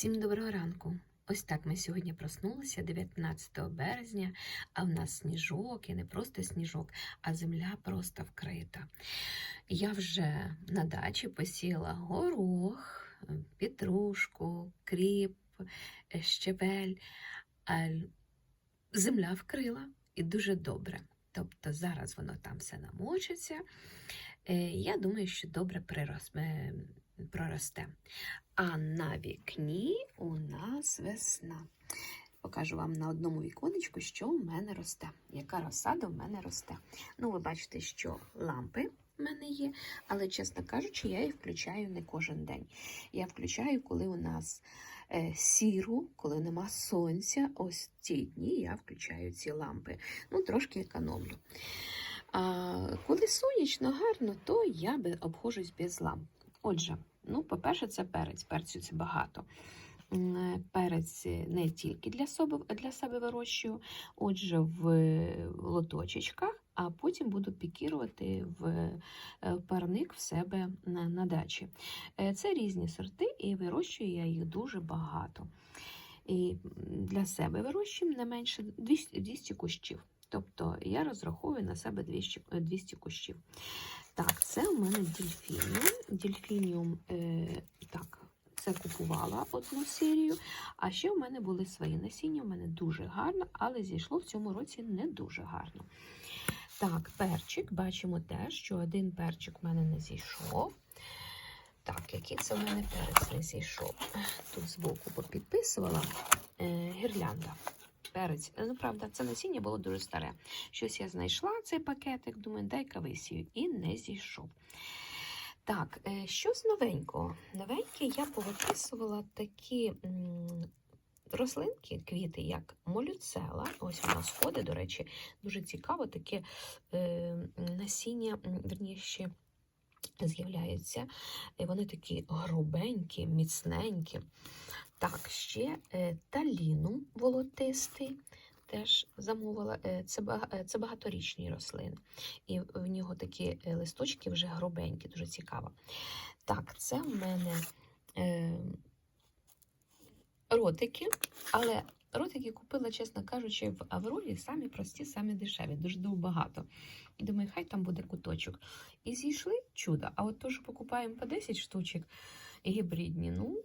Всім доброго ранку. Ось так ми сьогодні проснулися 19 березня, а в нас сніжок, і не просто сніжок, а земля просто вкрита. Я вже на дачі посіла горох, петрушку, кріп, щебель. Земля вкрила і дуже добре. Тобто зараз воно там все намочиться. Е, Я думаю, що добре прирос- е, проросте. А на вікні у нас весна. Покажу вам на одному віконечку, що в мене росте, яка розсада в мене росте. Ну, ви бачите, що лампи в мене є, але, чесно кажучи, я їх включаю не кожен день. Я включаю, коли у нас е, сіру, коли нема сонця. Ось ці дні я включаю ці лампи. Ну, трошки економлю. А коли сонячно, гарно, то я обходжусь без ламп. Отже, ну, по-перше, це перець. Перцю це багато. Перець не тільки для себе, для себе вирощую, отже, в лоточечках, а потім буду пікірувати в е, парник в себе на, на дачі. Е, Це різні сорти, і вирощую я їх дуже багато. І для себе вирощую не менше 200, 200 кущів. Тобто я розраховую на себе 200, е, 200 кущів. Так, це у мене дельфініум. Дельфініум, е, так, це купувала одну серію. А ще у мене були свої насіння. У мене дуже гарно, але зійшло в цьому році не дуже гарно. Так, перчик. Бачимо теж, що один перчик в мене не зійшов. Так, який це в мене перець не зійшов? Тут збоку попідписувала е, гірлянда. Перець. Ну, правда, це насіння було дуже старе. Щось я знайшла цей пакетик, думаю, дай-ка висію. І не зійшов. Так, е, що з новенького? Новеньке я повиписувала такі рослинки, квіти, як молюцела. Ось вона сходить, до речі, дуже цікаво, таке е, насіння, верніше, з'являються. Вони такі грубенькі, міцненькі. Так, ще е, таліну волотистий. Теж замовила. Е, Це, е, багаторічні рослини. І в нього такі листочки вже грубенькі, дуже цікаво. Так, це в мене ротики, але ротики купила, чесно кажучи, в Аврорі самі прості, самі дешеві, дуже багато. І думаю, хай там буде куточок. І зійшли чудо. А от то, що покупаємо по 10 штучок гібридні, ну,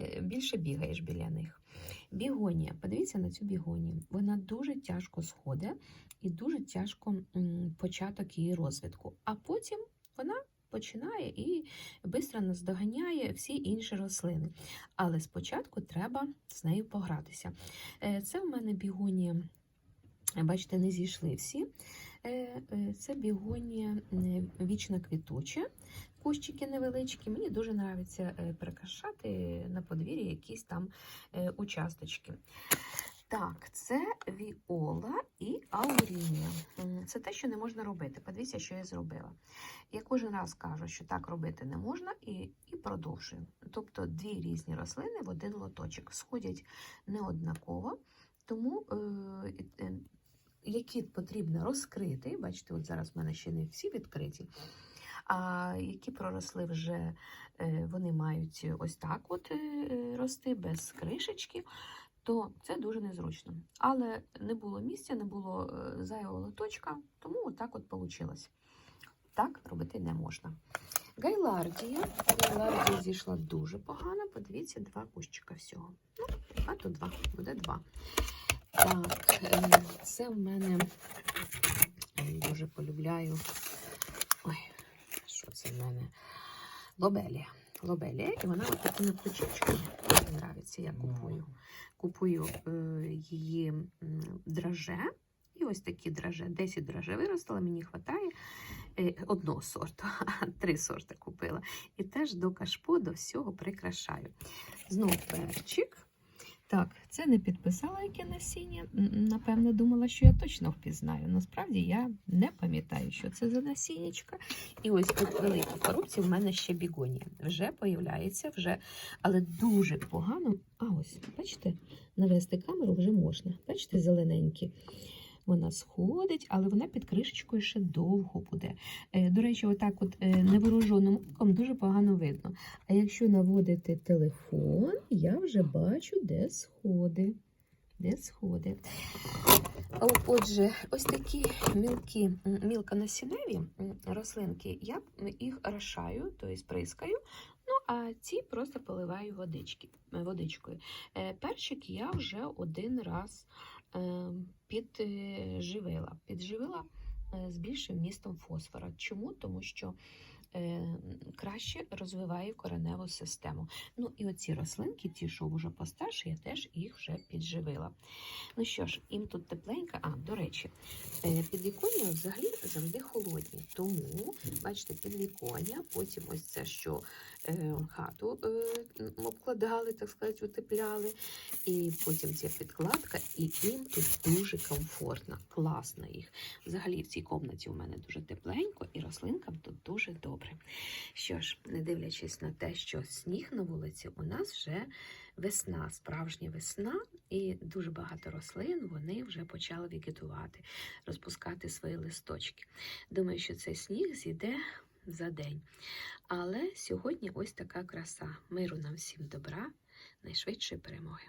е, більше бігаєш біля них. Бігонія, подивіться на цю бігонію. Вона дуже тяжко сходить і дуже тяжко початок її розвитку. А потім вона починає і швидко наздоганяє всі інші рослини. Але спочатку треба з нею погратися. Е, Це в мене бігонія, бачите, не зійшли всі. Е, е, Це бігонія вічно квітуча. Кущики невеличкі. Мені дуже подобається прикрашати на подвір'ї якісь там участочки. Так, це віола і аурінія. Це те, що не можна робити. Подивіться, що я зробила. Я кожен раз кажу, що так робити не можна, і, і продовжую. Тобто дві різні рослини в один лоточок сходять неоднаково, тому е, е, які потрібно розкрити. Бачите, от зараз в мене ще не всі відкриті. А які проросли вже, е, вони мають ось так от е, рости без кришечки, то це дуже незручно. Але не було місця, не було е, зайвого лоточка, тому отак от вийшло. Так робити не можна. Гайлардія. Гайлардія зійшла дуже погано. Подивіться, два кущика всього. Ну, а то два, буде два. Так, е, це в мене дуже полюбляю. Ой, що це в мене? Лобелія. Лобелія, і вона от такими ключичками. Мені подобається, я купую. Купую її драже. І ось такі драже. 10 драже виростила, мені вистачає е, одного сорту, а три сорти купила. І теж до кашпо, до всього прикрашаю. Знову перчик. Так, це не підписала яке насіння. Напевно, думала, що я точно впізнаю. Насправді я не пам'ятаю, що це за насіннячка. І ось тут велика коробці в мене ще бігонія. Вже появляється, вже, але дуже погано. А ось, бачите, навести камеру вже можна. Бачите, зелененькі. Вона сходить, але вона під кришечкою ще довго буде. Е, До речі, отак от е, невооруженим оком дуже погано видно. А якщо наводити телефон, я вже бачу, де сходи. Де сходи. Отже, ось такі мілкі, м, рослинки, я їх рашаю, тобто прискаю. Ну, а ці просто поливаю водички, водичкою. Е, Перчик я вже один раз підживила. Підживила е, з більшим містом фосфора. Чому? Тому що е, краще розвиває кореневу систему. Ну і оці рослинки, ті, що вже постарше, я теж їх вже підживила. Ну що ж, їм тут тепленько. А, до речі, е, підвіконня взагалі завжди холодні. Тому, бачите, підвіконня, потім ось це, що е, хату е, обкладали, так сказати, утепляли. І потім ця підкладка, і їм тут дуже комфортно, класно їх. Взагалі в цій кімнаті у мене дуже тепленько, і рослинкам тут дуже добре. Що ж, не дивлячись на те, що сніг на вулиці, у нас вже весна, справжня весна, і дуже багато рослин вони вже почали вегетувати, розпускати свої листочки. Думаю, що цей сніг зійде за день. Але сьогодні ось така краса. Миру нам всім добра, найшвидшої перемоги.